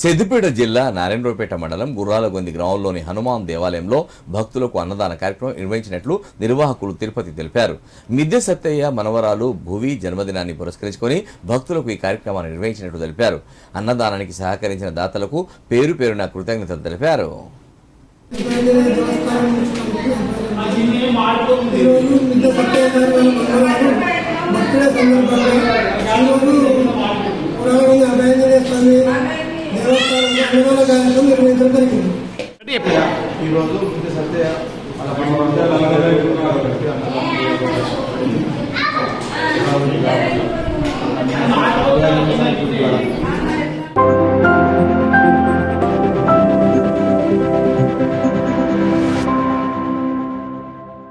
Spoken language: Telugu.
సిద్దిపేట జిల్లా నారాయణరావుపేట మండలం గుర్రాలగొంది గ్రామంలోని హనుమాన్ దేవాలయంలో భక్తులకు అన్నదాన కార్యక్రమం నిర్వహించినట్లు నిర్వాహకులు తిరుపతి తెలిపారు. మిద్దె సత్తయ్య మనవరాలు భువి జన్మదినాన్ని పురస్కరించుకొని భక్తులకు ఈ కార్యక్రమాన్ని నిర్వహించినట్లు తెలిపారు. అన్నదానానికి సహకరించిన దాతలకు పేరు పేరున కృతజ్ఞతలు తెలిపారు. ఈరోజు సందర్భంగా నిర్మాణ కార్యక్రమం ఈరోజు సత్య